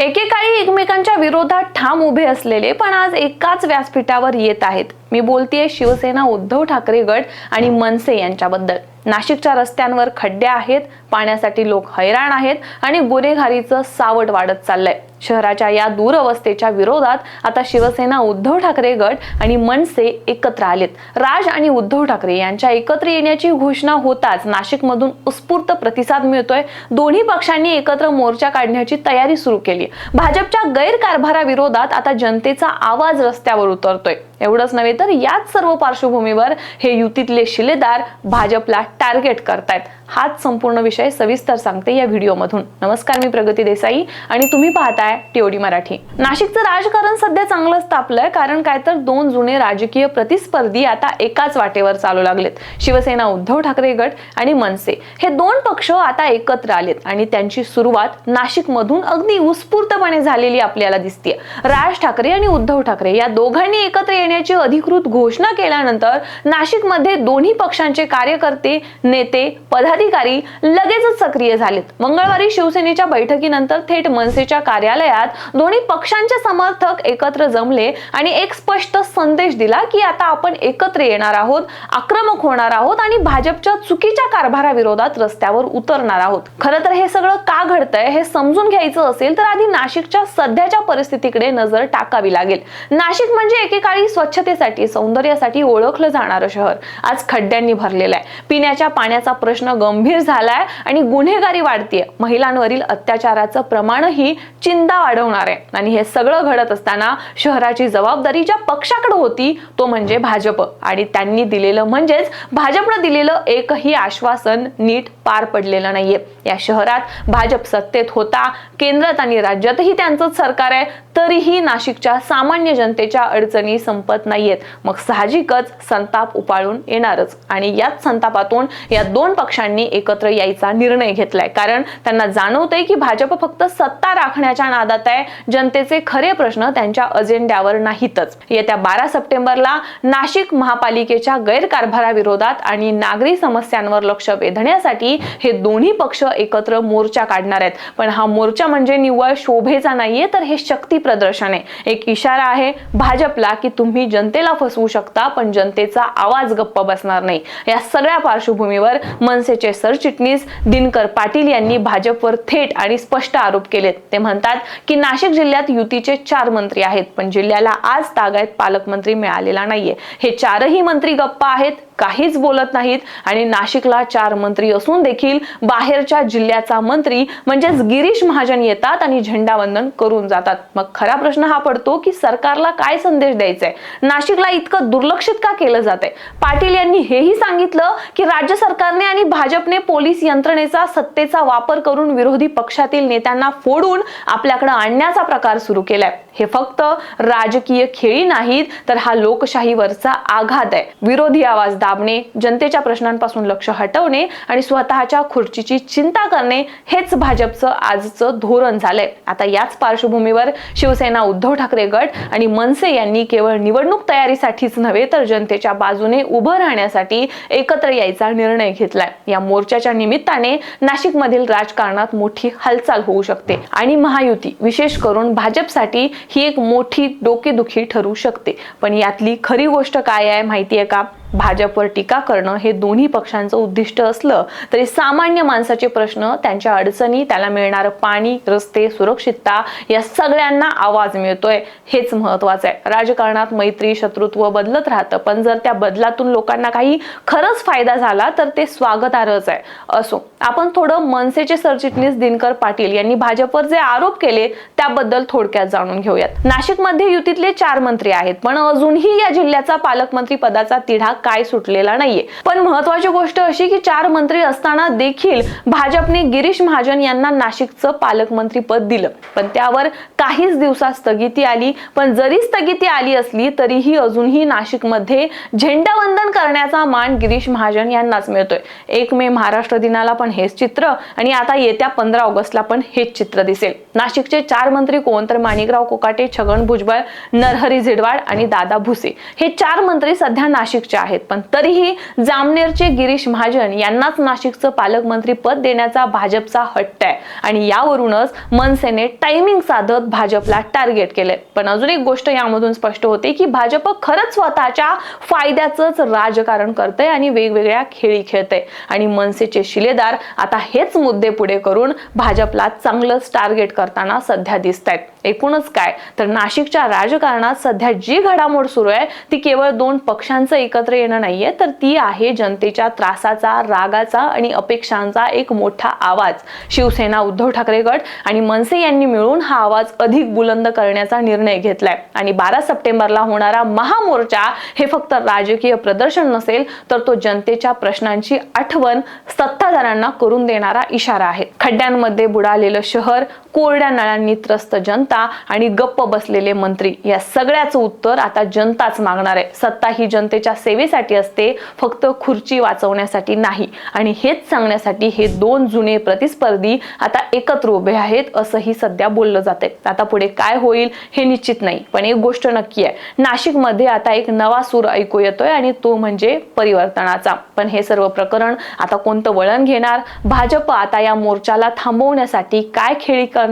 एकेकाळी एकमेकांच्या विरोधात ठाम उभे असलेले पण आज एकाच व्यासपीठावर येत आहेत. मी बोलतेय शिवसेना उद्धव ठाकरे गट आणि मनसे यांच्याबद्दल. नाशिकच्या रस्त्यांवर खड्डे आहेत पाण्यासाठी लोक हैराण आहेत आणि गुन्हेगारीचं सावट वाढत चाललंय. शहराच्या या दूरवस्थेच्या विरोधात आता शिवसेना उद्धव ठाकरे गट आणि मनसे एकत्र आलेत. राज आणि उद्धव ठाकरे यांच्या एकत्र येण्याची घोषणा होताच नाशिकमधून उत्स्फूर्त प्रतिसाद मिळतोय. दोन्ही पक्षांनी एकत्र मोर्चा काढण्याची तयारी सुरू केली. भाजपच्या गैरकारभाराविरोधात आता जनतेचा आवाज रस्त्यावर उतरतोय. एवढंच नव्हे तर याच सर्व पार्श्वभूमीवर हे युतीतले शिलेदार भाजपला टार्गेट करतायत. हाच संपूर्ण विषय सविस्तर सांगते या व्हिडिओमधून. नमस्कार मी प्रगती देसाई आणि तुम्ही पाहताय टीओडी मराठी. नाशिकचं राजकारण सध्या चांगलंच तापलंय कारण काय तर दोन जुने राजकीय प्रतिस्पर्धी आता एकाच वाटेवर चालू लागलेत. शिवसेना उद्धव ठाकरे गट आणि मनसे. हे दोन पक्ष आता एकत्र आलेत आणि त्यांची सुरुवात नाशिकमधून अगदी उत्स्फूर्तपणे झालेली आपल्याला दिसते राज ठाकरे आणि उद्धव ठाकरे या दोघांनी एकत्र येण्याची अधिकृत घोषणा केल्यानंतर नाशिकमध्ये दोन्ही पक्षांचे कार्यकर्ते नेते पदाधिकारी लगेचच सक्रिय झालेत. मंगळवारी शिवसेनेच्या बैठकीनंतर थेट मनसेच्या कार्यालय कार्यालयात दोन्ही पक्षांचे समर्थक एकत्र जमले आणि एक स्पष्ट संदेश दिला की आता आपण एकत्र येणार आहोत आक्रमक होणार आहोत आणि भाजपच्या चुकीच्या कारभाराविरोधात रस्त्यावर उतरणार आहोत. खरं तर हे सगळं का घडतंय हे समजून घ्यायचं असेल तर आधी नाशिकच्या सध्याच्या परिस्थितीकडे नजर टाकावी लागेल. नाशिक म्हणजे एकेकाळी स्वच्छतेसाठी सौंदर्यासाठी ओळखलं जाणारं शहर. आज खड्ड्यांनी भरलेलं आहे. पिण्याच्या पाण्याचा प्रश्न गंभीर झालाय आणि गुन्हेगारी वाढतीये. महिलांवरील अत्याचाराचं प्रमाणही चिंता वाढवणार आहे. आणि हे सगळं घडत असताना शहराची जबाबदारी ज्या पक्षाकडे होती तो म्हणजे भाजप. आणि त्यांनी दिलेलं म्हणजेच भाजपनं दिलेलं एकही आश्वासन नीट पार पडलेलं नाहीये. या शहरात भाजप सत्तेत होता केंद्रात आणि राज्यातही त्यांचंच सरकार आहे तरीही नाशिकच्या सामान्य जनतेच्या अडचणी संपत नाहीयेत. मग साहजिकच संताप उपाळून येणारच. आणि याच संतापातून या दोन पक्षांनी एकत्र यायचा निर्णय घेतलाय. कारण त्यांना जाणवतंय की भाजप फक्त सत्ता राखण्याच्या नादात आहे. जनतेचे खरे प्रश्न त्यांच्या अजेंड्यावर नाहीतच. येत्या बारा सप्टेंबरला नाशिक महापालिकेच्या गैरकारभाराविरोधात आणि नागरी समस्यांवर लक्ष वेधण्यासाठी हे दोन्ही पक्ष एकत्र मोर्चा काढणार आहेत. पण हा मोर्चा म्हणजे निव्वळ शोभेचा नाहीये तर हे शक्ती प्रदर्शन आहे. एक इशारा आहे भाजपला की तुम्ही जनतेला फसवू शकता पण जनतेचा आवाज गप्प बसणार नाही. या सगळ्या पार्श्वभूमीवर मनसेचे सरचिटणीस दिनकर पाटील यांनी भाजपवर थेट आणि स्पष्ट आरोप केलेत. ते म्हणतात की नाशिक जिल्ह्यात युतीचे चार मंत्री आहेत पण जिल्ह्याला आज तागायत पालकमंत्री मिळालेला नाहीये. हे चारही मंत्री गप्पा आहेत. काहीच बोलत नाहीत. आणि नाशिकला चार मंत्री असून देखील बाहेरच्या जिल्ह्याचा मंत्री म्हणजेच गिरीश महाजन येतात आणि झेंडावंदन करून जातात. मग खरा प्रश्न हा पडतो की सरकारला काय संदेश द्यायचा आहे नाशिकला इतकं दुर्लक्षित का केलं जात आहे पाटील यांनी हेही सांगितलं की राज्य सरकारने आणि भाजपने पोलीस यंत्रणेचा सत्तेचा वापर करून विरोधी पक्षातील नेत्यांना फोडून आपल्याकडे आणण्याचा प्रकार सुरू केलाय. हे फक्त राजकीय खेळी नाहीत तर हा लोकशाहीवरचा आघात आहे. विरोधी आवाज दाबणे जनतेच्या प्रश्नांपासून लक्ष हटवणे आणि स्वतःच्या खुर्चीची चिंता करणे हेच भाजपचं आजचं धोरण झालंय. आता याच पार्श्वभूमीवर शिवसेना उद्धव ठाकरे गट आणि मनसे यांनी केवळ निवडणूक तयारीसाठीच नव्हे तर जनतेच्या बाजूने उभं राहण्यासाठी एकत्र यायचा निर्णय घेतलाय. या मोर्चाच्या निमित्ताने नाशिकमधील राजकारणात मोठी हालचाल होऊ शकते. आणि महायुती विशेष करून भाजपसाठी ही एक मोठी डोकेदुखी ठरू शकते. पण यातली खरी गोष्ट काय आहे माहिती आहे का? भाजपवर टीका करणं हे दोन्ही पक्षांचं उद्दिष्ट असलं तरी सामान्य माणसाचे प्रश्न त्यांच्या अडचणी त्याला मिळणारं पाणी रस्ते सुरक्षितता या सगळ्यांना आवाज मिळतोय. हेच महत्वाचं आहे. राजकारणात मैत्री शत्रुत्व बदलत राहतं. पण जर त्या बदलातून लोकांना काही खरंच फायदा झाला तर ते स्वागतार्हच आहे. असो आपण थोडं मनसेचे सरचिटणीस दिनकर पाटील यांनी भाजपवर जे आरोप केले त्याबद्दल थोडक्यात जाणून घेऊयात. नाशिकमध्ये युतीतले चार मंत्री आहेत पण अजूनही या जिल्ह्याचा पालकमंत्री पदाचा तिढा काय सुटलेला नाहीये. पण महत्वाची गोष्ट अशी की चार मंत्री असताना देखील भाजपने गिरीश महाजन यांना नाशिकचं पालकमंत्री पद दिलं. पण त्यावर काहीच दिवसात स्थगिती आली. पण जरी स्थगिती आली असली तरीही अजूनही नाशिकमध्ये झेंडावंदन करण्याचा मान गिरीश महाजन यांनाच मिळतोय. एक मे महाराष्ट्र दिनाला पण हेच चित्र आणि आता येत्या पंधरा ऑगस्टला पण हेच चित्र दिसेल. नाशिकचे चार मंत्री कोण? तर माणिकराव कोकाटे छगन भुजबळ नरहरी झिडवाड आणि दादा भुसे. हे चार मंत्री सध्या नाशिकचे आहेत. आहेत. पण तरीही जामनेरचे गिरीश महाजन यांनाच नाशिकचं पालकमंत्री पद देण्याचा भाजपचा हट्ट आहे. आणि यावरूनच मनसेने टायमिंग साधत भाजपला टार्गेट केले पण अजून एक गोष्ट यामधून स्पष्ट होते की भाजप खरंच स्वतःच्या फायद्याचंच राजकारण करते आणि वेगवेगळ्या खेळी खेळते आणि मनसेचे शिलेदार आता हेच मुद्दे पुढे करून भाजपला चांगलंच टार्गेट करताना सध्या दिसत आहेत एकूणच काय? तर नाशिकच्या राजकारणात सध्या जी घडामोड सुरू आहे ती केवळ दोन पक्षांचं एकत्र येणं नाहीये तर ती आहे जनतेच्या त्रासाचा रागाचा आणि अपेक्षांचा एक मोठा आवाज. शिवसेना उद्धव ठाकरे गट आणि मनसे यांनी मिळून हा आवाज अधिक बुलंद करण्याचा निर्णय घेतलाय. आणि बारा सप्टेंबरला होणारा महामोर्चा हे फक्त राजकीय प्रदर्शन नसेल तर तो जनतेच्या प्रश्नांची आठवण सत्ताधाऱ्यांना करून देणारा इशारा आहे. खड्ड्यांमध्ये बुडालेलं शहर कोरड्या नळांनी त्रस्त जनता आणि गप्प बसलेले मंत्री. या सगळ्याचं उत्तर आता जनताच मागणार आहे. सत्ता ही जनतेच्या सेवेसाठी असते फक्त खुर्ची वाचवण्यासाठी नाही. आणि हेच सांगण्यासाठी हे दोन जुने प्रतिस्पर्धी आता एकत्र उभे आहेत असंही सध्या बोललं जाते आता पुढे काय होईल हे निश्चित नाही पण एक गोष्ट नक्की आहे. नाशिकमध्ये आता एक नवा सूर ऐकू येतोय आणि तो म्हणजे परिवर्तनाचा. पण हे सर्व प्रकरण आता कोणतं वळण घेणार? भाजप आता या मोर्चाला थांबवण्यासाठी काय खेळी करणार?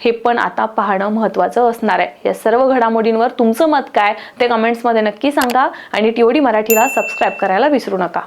हे पण आता पाहणं महत्वाचं असणार आहे. या सर्व घडामोडींवर तुमचं मत काय ते कमेंट्समध्ये नक्की सांगा आणि टीओडी मराठीला सबस्क्राईब करायला विसरू नका.